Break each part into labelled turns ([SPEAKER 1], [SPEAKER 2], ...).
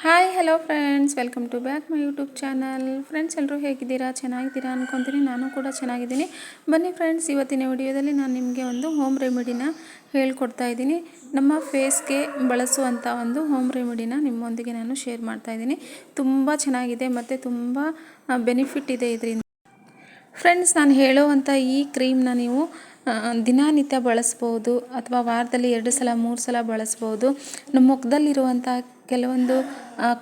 [SPEAKER 1] Hi hello friends welcome to back my YouTube channel friends ಎಲ್ಲರೂ ಹೇಗಿದ್ದೀರಾ? ಚೆನ್ನಾಗಿದ್ದೀರಾ ಅನ್ಕೊತೀನಿ. ನಾನು ಕೂಡ ಚೆನ್ನಾಗಿದ್ದೀನಿ. ಬನ್ನಿ ಫ್ರೆಂಡ್ಸ್ ಇವತ್ತಿನ ವಿಡಿಯೋದಲ್ಲಿ ನಾನು ನಿಮಗೆ ಒಂದು ಹೋಮ್ ರೆಮಿಡಿನ ಹೇಳ್ಕೊಡ್ತಾ ಇದ್ದೀನಿ. ನಮ್ಮ ಫೇಸ್ಗೆ ಬಳಸುವಂಥ ಒಂದು ಹೋಮ್ ರೆಮಿಡಿನ ನಿಮ್ಮೊಂದಿಗೆ ನಾನು ಶೇರ್ ಮಾಡ್ತಾ ಇದ್ದೀನಿ. ತುಂಬ ಚೆನ್ನಾಗಿದೆ ಮತ್ತು ತುಂಬ ಬೆನಿಫಿಟ್ ಇದೆ ಇದರಿಂದ. ಫ್ರೆಂಡ್ಸ್ ನಾನು ಹೇಳೋವಂಥ ಈ ಕ್ರೀಮ್ನ ನೀವು ದಿನನಿತ್ಯ ಬಳಸ್ಬೋದು ಅಥವಾ ವಾರದಲ್ಲಿ ಎರಡು ಸಲ, ಮೂರು ಸಲ ಬಳಸ್ಬೋದು. ನಮ್ಮ ಮುಖದಲ್ಲಿರುವಂಥ ಕೆಲವೊಂದು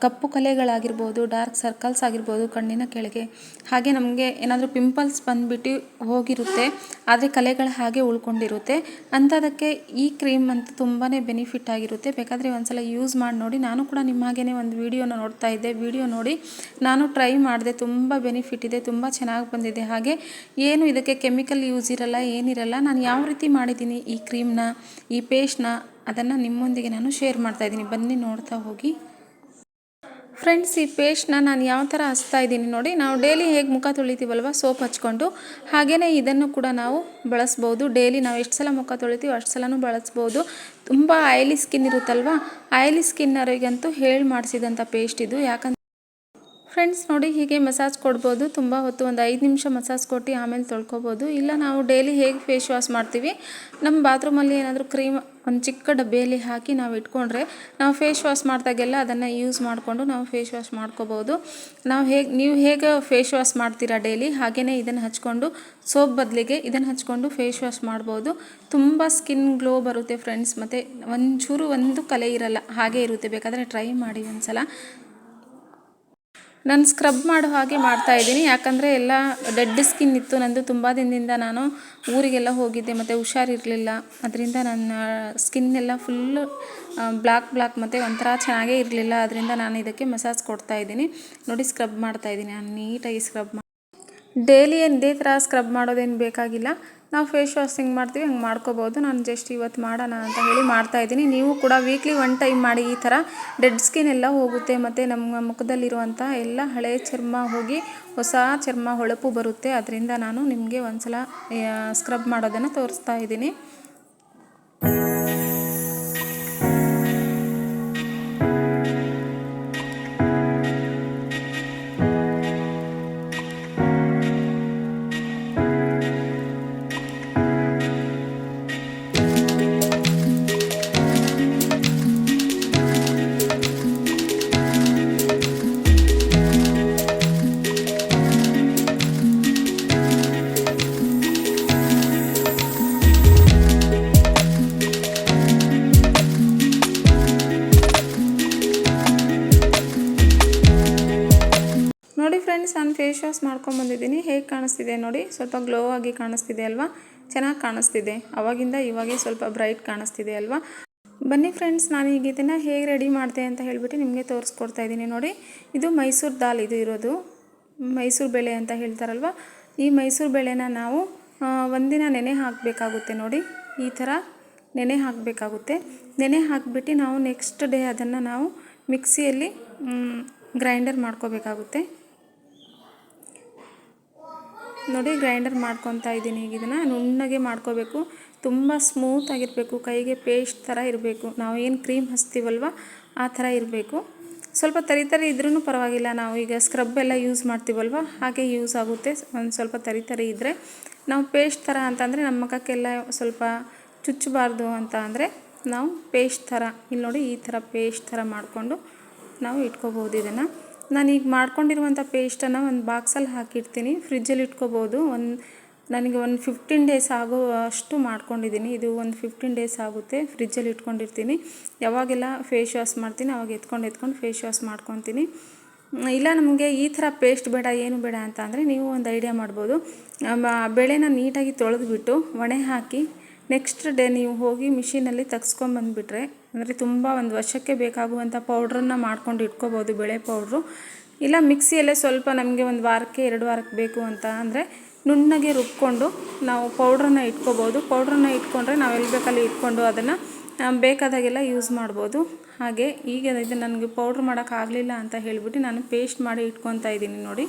[SPEAKER 1] ಕಪ್ಪು ಕಲೆಗಳಾಗಿರ್ಬೋದು ಡಾರ್ಕ್ ಸರ್ಕಲ್ಸ್ ಆಗಿರ್ಬೋದು ಕಣ್ಣಿನ ಕೆಳಗೆ. ಹಾಗೆ ನಮಗೆ ಏನಾದರೂ ಪಿಂಪಲ್ಸ್ ಬಂದುಬಿಟ್ಟು ಹೋಗಿರುತ್ತೆ, ಆದರೆ ಕಲೆಗಳು ಹಾಗೆ ಉಳ್ಕೊಂಡಿರುತ್ತೆ. ಅಂಥದಕ್ಕೆ ಈ ಕ್ರೀಮ್ ಅಂತೂ ತುಂಬಾ ಬೆನಿಫಿಟ್ ಆಗಿರುತ್ತೆ. ಬೇಕಾದರೆ ಒಂದ್ಸಲ ಯೂಸ್ ಮಾಡಿ ನೋಡಿ. ನಾನು ಕೂಡ ನಿಮ್ಮ ಹಾಗೇ ಒಂದು ವೀಡಿಯೋನ ನೋಡ್ತಾ ಇದ್ದೆ. ವಿಡಿಯೋ ನೋಡಿ ನಾನು ಟ್ರೈ ಮಾಡಿದೆ. ತುಂಬ ಬೆನಿಫಿಟ್ ಇದೆ, ತುಂಬ ಚೆನ್ನಾಗಿ ಬಂದಿದೆ. ಹಾಗೆ ಏನು ಇದಕ್ಕೆ ಕೆಮಿಕಲ್ ಯೂಸ್ ಇರಲ್ಲ, ಏನಿರಲ್ಲ, ನಾನು ಯಾವ ರೀತಿ ಮಾಡಿದ್ದೀನಿ ಈ ಕ್ರೀಮ್ನ ಈ ಪೇಸ್ಟ್ನ ಅದನ್ನು ನಿಮ್ಮೊಂದಿಗೆ ನಾನು ಶೇರ್ ಮಾಡ್ತಾ ಇದ್ದೀನಿ. ಬನ್ನಿ ನೋಡ್ತಾ ಹೋಗಿ. ಫ್ರೆಂಡ್ಸ್ ಈ ಪೇಸ್ಟ್ನ ನಾನು ಯಾವ ಥರ ಹಚ್ತಾ ಇದ್ದೀನಿ ನೋಡಿ. ನಾವು ಡೈಲಿ ಹೇಗೆ ಮುಖ ತೊಳಿತೀವಲ್ವ? ಸೋಪ್ ಹಚ್ಕೊಂಡು. ಹಾಗೆಯೇ ಇದನ್ನು ಕೂಡ ನಾವು ಬಳಸ್ಬೋದು. ಡೈಲಿ ನಾವು ಎಷ್ಟು ಸಲ ಮುಖ ತೊಳಿತೀವಿ ಅಷ್ಟು ಸಲನೂ ಬಳಸ್ಬೋದು. ತುಂಬ ಆಯಿಲಿ ಸ್ಕಿನ್ ಇರುತ್ತಲ್ವ? ಆಯಿಲಿ ಸ್ಕಿನ್ನರಿಗಂತೂ ಹೇಳಿ ಮಾಡಿಸಿದಂಥ ಪೇಸ್ಟ್ ಇದು. ಯಾಕಂತ ಫ್ರೆಂಡ್ಸ್ ನೋಡಿ ಹೀಗೆ ಮಸಾಜ್ ಕೊಡ್ಬೋದು. ತುಂಬ ಹೊತ್ತು ಒಂದು ಐದು ನಿಮಿಷ ಮಸಾಜ್ ಕೊಟ್ಟು ಆಮೇಲೆ ತೊಳ್ಕೊಬೋದು. ಇಲ್ಲ ನಾವು ಡೈಲಿ ಹೇಗೆ ಫೇಸ್ ವಾಶ್ ಮಾಡ್ತೀವಿ? ನಮ್ಮ ಬಾತ್ರೂಮಲ್ಲಿ ಏನಾದರೂ ಕ್ರೀಮ್ ಒಂದು ಚಿಕ್ಕ ಡಬ್ಬೆಯಲ್ಲಿ ಹಾಕಿ ನಾವು ಇಟ್ಕೊಂಡ್ರೆ ನಾವು ಫೇಸ್ ವಾಶ್ ಮಾಡಿದಾಗೆಲ್ಲ ಅದನ್ನು ಯೂಸ್ ಮಾಡಿಕೊಂಡು ನಾವು ಫೇಸ್ ವಾಶ್ ಮಾಡ್ಕೋಬೋದು. ನಾವು ಹೇಗೆ, ನೀವು ಹೇಗೆ ಫೇಸ್ ವಾಶ್ ಮಾಡ್ತೀರಾ ಡೈಲಿ ಹಾಗೆಯೇ ಇದನ್ನು ಹಚ್ಕೊಂಡು ಸೋಪ್ ಬದಲಿಗೆ ಇದನ್ನು ಹಚ್ಕೊಂಡು ಫೇಸ್ ವಾಶ್ ಮಾಡ್ಬೋದು. ತುಂಬ ಸ್ಕಿನ್ ಗ್ಲೋ ಬರುತ್ತೆ ಫ್ರೆಂಡ್ಸ್ ಮತ್ತು ಒಂಚೂರು ಒಂದು ಕಲೆ ಇರಲ್ಲ. ಹಾಗೆ ಇರುತ್ತೆ. ಬೇಕಾದರೆ ಟ್ರೈ ಮಾಡಿ ಒಂದ್ಸಲ. ನಾನು ಸ್ಕ್ರಬ್ ಮಾಡೋ ಹಾಗೆ ಮಾಡ್ತಾ ಇದ್ದೀನಿ. ಯಾಕಂದರೆ ಎಲ್ಲ ಡೆಡ್ ಸ್ಕಿನ್ ಇತ್ತು. ನಂದು ತುಂಬ ದಿನದಿಂದ ನಾನು ಊರಿಗೆಲ್ಲ ಹೋಗಿದ್ದೆ. ಮತ್ತು ಹುಷಾರಿರಲಿಲ್ಲ. ಅದರಿಂದ ನನ್ನ ಸ್ಕಿನ್ ಎಲ್ಲ ಫುಲ್ಲು ಬ್ಲ್ಯಾಕ್ ಬ್ಲ್ಯಾಕ್ ಮತ್ತು ಒಂಥರ ಚೆನ್ನಾಗೇ ಇರಲಿಲ್ಲ. ಅದರಿಂದ ನಾನು ಇದಕ್ಕೆ ಮಸಾಜ್ ಕೊಡ್ತಾ ಇದ್ದೀನಿ. ನೋಡಿ ಸ್ಕ್ರಬ್ ಮಾಡ್ತಾ ಇದ್ದೀನಿ. ನಾನು ನೀಟಾಗಿ ಸ್ಕ್ರಬ್ ಮಾಡಿ ಡೈಲಿ ಏನು ಇದೇ ಥರ ಸ್ಕ್ರಬ್ ಮಾಡೋದೇನು ಬೇಕಾಗಿಲ್ಲ. ನಾವು ಫೇಸ್ ವಾಶ್ ಹೆಂಗೆ ಮಾಡ್ತೀವಿ, ಹಂಗೆ ಮಾಡ್ಕೋಬೋದು. ನಾನು ಜಸ್ಟ್ ಇವತ್ತು ಮಾಡೋಣ ಅಂತ ಹೇಳಿ ಮಾಡ್ತಾ ಇದ್ದೀನಿ. ನೀವು ಕೂಡ ವೀಕ್ಲಿ ಒನ್ ಟೈಮ್ ಮಾಡಿ ಈ ಥರ ಡೆಡ್ ಸ್ಕಿನ್ ಎಲ್ಲ ಹೋಗುತ್ತೆ, ಮತ್ತು ನಮ್ಮ ಮುಖದಲ್ಲಿರುವಂಥ ಎಲ್ಲ ಹಳೆ ಚರ್ಮ ಹೋಗಿ ಹೊಸ ಚರ್ಮ ಹೊಳಪು ಬರುತ್ತೆ. ಅದರಿಂದ ನಾನು ನಿಮಗೆ ಒಂದು ಸಲ ಸ್ಕ್ರಬ್ ಮಾಡೋದನ್ನು ತೋರಿಸ್ತಾ ಇದ್ದೀನಿ. ಫ್ರೆಂಡ್ಸ್ ನಾನು ಫೇಸ್ ವಾಶ್ ಮಾಡ್ಕೊಂಬಂದಿದ್ದೀನಿ. ಹೇಗೆ ಕಾಣಿಸ್ತಿದೆ ನೋಡಿ? ಸ್ವಲ್ಪ ಗ್ಲೋ ಆಗಿ ಕಾಣಿಸ್ತಿದೆ ಅಲ್ವಾ? ಚೆನ್ನಾಗಿ ಕಾಣಿಸ್ತಿದೆ. ಅವಾಗಿಂದ ಇವಾಗೇ ಸ್ವಲ್ಪ ಬ್ರೈಟ್ ಕಾಣಿಸ್ತಿದೆ ಅಲ್ವಾ? ಬನ್ನಿ ಫ್ರೆಂಡ್ಸ್ ನಾನು ಈಗ ಇದನ್ನು ಹೇಗೆ ರೆಡಿ ಮಾಡಿದೆ ಅಂತ ಹೇಳಿಬಿಟ್ಟು ನಿಮಗೆ ತೋರಿಸ್ಕೊಡ್ತಾ ಇದ್ದೀನಿ ನೋಡಿ. ಇದು ಮೈಸೂರು ದಾಲ್ ಇದು ಇರೋದು. ಮೈಸೂರು ಬೇಳೆ ಅಂತ ಹೇಳ್ತಾರಲ್ವ? ಈ ಮೈಸೂರು ಬೇಳೆನ ನಾವು ಒಂದಿನ ನೆನೆ ಹಾಕಬೇಕಾಗುತ್ತೆ ನೋಡಿ. ಈ ಥರ ನೆನೆ ಹಾಕಬೇಕಾಗುತ್ತೆ. ನೆನೆ ಹಾಕಿಬಿಟ್ಟು ನಾವು ನೆಕ್ಸ್ಟ್ ಡೇ ಅದನ್ನು ನಾವು ಮಿಕ್ಸಿಯಲ್ಲಿ ಗ್ರೈಂಡರ್ ಮಾಡ್ಕೋಬೇಕಾಗುತ್ತೆ. ನೋಡಿ, ಗ್ರೈಂಡರ್ ಮಾಡ್ಕೊತಾ ಇದ್ದೀನಿ ಈಗ ಇದನ್ನು. ನುಣ್ಣಗೆ ಮಾಡ್ಕೋಬೇಕು. ತುಂಬ ಸ್ಮೂತ್ ಆಗಿರಬೇಕು. ಕೈಗೆ ಪೇಸ್ಟ್ ಥರ ಇರಬೇಕು. ನಾವು ಏನು ಕ್ರೀಮ್ ಹಚ್ತೀವಲ್ವ, ಆ ಥರ ಇರಬೇಕು. ಸ್ವಲ್ಪ ತರಿ ತರಿ ಇದ್ರೂ ಪರವಾಗಿಲ್ಲ. ನಾವು ಈಗ ಸ್ಕ್ರಬ್ ಎಲ್ಲ ಯೂಸ್ ಮಾಡ್ತೀವಲ್ವ, ಹಾಗೆ ಯೂಸ್ ಆಗುತ್ತೆ. ಒಂದು ಸ್ವಲ್ಪ ತರಿ ತರಿ ಇದ್ದರೆ ನಾವು ಪೇಸ್ಟ್ ಥರ ಅಂತಂದರೆ ನಮ್ಮ ಮುಖಕ್ಕೆಲ್ಲ ಸ್ವಲ್ಪ ಚುಚ್ಚಬಾರ್ದು ಅಂತ ಅಂದರೆ ನಾವು ಪೇಸ್ಟ್ ಥರ ಇಲ್ಲಿ ನೋಡಿ, ಈ ಥರ ಪೇಸ್ಟ್ ಥರ ಮಾಡಿಕೊಂಡು ನಾವು ಇಟ್ಕೋಬೋದು ಇದನ್ನು. ನಾನು ಈಗ ಮಾಡ್ಕೊಂಡಿರುವಂಥ ಪೇಸ್ಟನ್ನು ಒಂದು ಬಾಕ್ಸಲ್ಲಿ ಹಾಕಿರ್ತೀನಿ. ಫ್ರಿಜ್ಜಲ್ಲಿ ಇಟ್ಕೋಬೋದು. ಒಂದು ನನಗೆ ಒಂದು ಫಿಫ್ಟೀನ್ ಡೇಸ್ ಆಗೋ ಅಷ್ಟು ಮಾಡ್ಕೊಂಡಿದ್ದೀನಿ. ಇದು ಒಂದು ಫಿಫ್ಟೀನ್ ಡೇಸ್ ಆಗುತ್ತೆ. ಫ್ರಿಜ್ಜಲ್ಲಿ ಇಟ್ಕೊಂಡಿರ್ತೀನಿ. ಯಾವಾಗೆಲ್ಲ ಫೇಸ್ ವಾಶ್ ಮಾಡ್ತೀನಿ, ಅವಾಗ ಎತ್ಕೊಂಡು ಎತ್ಕೊಂಡು ಫೇಸ್ ವಾಶ್ ಮಾಡ್ಕೊತೀನಿ. ಇಲ್ಲ, ನಮಗೆ ಈ ಥರ ಪೇಸ್ಟ್ ಬೇಡ, ಏನು ಬೇಡ ಅಂತ ಅಂದರೆ ನೀವು ಒಂದು ಐಡಿಯಾ ಮಾಡ್ಬೋದು. ಬೆಳೆನ ನೀಟಾಗಿ ತೊಳೆದುಬಿಟ್ಟು ಒಣೆ ಹಾಕಿ ನೆಕ್ಸ್ಟ್ ಡೇ ನೀವು ಹೋಗಿ ಮಿಷಿನಲ್ಲಿ ತೆಗ್ಸ್ಕೊಂಬಂದುಬಿಟ್ರೆ ಅಂದರೆ ತುಂಬ ಒಂದು ವರ್ಷಕ್ಕೆ ಬೇಕಾಗುವಂಥ ಪೌಡ್ರನ್ನ ಮಾಡ್ಕೊಂಡು ಇಟ್ಕೋಬೋದು, ಬೆಳೆ ಪೌಡ್ರು ಇಲ್ಲ ಮಿಕ್ಸಿಯಲ್ಲೇ ಸ್ವಲ್ಪ ನಮಗೆ ಒಂದು ವಾರಕ್ಕೆ, ಎರಡು ವಾರಕ್ಕೆ ಬೇಕು ಅಂತ ಅಂದರೆ ನುಣ್ಣಗೆ ರುಬ್ಕೊಂಡು ನಾವು ಪೌಡ್ರನ್ನ ಇಟ್ಕೋಬೋದು. ಪೌಡ್ರನ್ನ ಇಟ್ಕೊಂಡ್ರೆ ನಾವು ಎಲ್ಲಿ ಬೇಕಲ್ಲಿ ಇಟ್ಕೊಂಡು ಅದನ್ನು ಬೇಕಾದಾಗೆಲ್ಲ ಯೂಸ್ ಮಾಡ್ಬೋದು. ಹಾಗೆ ಈಗ ಇದು ನನಗೆ ಪೌಡ್ರ್ ಮಾಡೋಕ್ಕಾಗಲಿಲ್ಲ ಅಂತ ಹೇಳಿಬಿಟ್ಟು ನಾನು ಪೇಸ್ಟ್ ಮಾಡಿ ಇಟ್ಕೊತಾ ಇದ್ದೀನಿ ನೋಡಿ.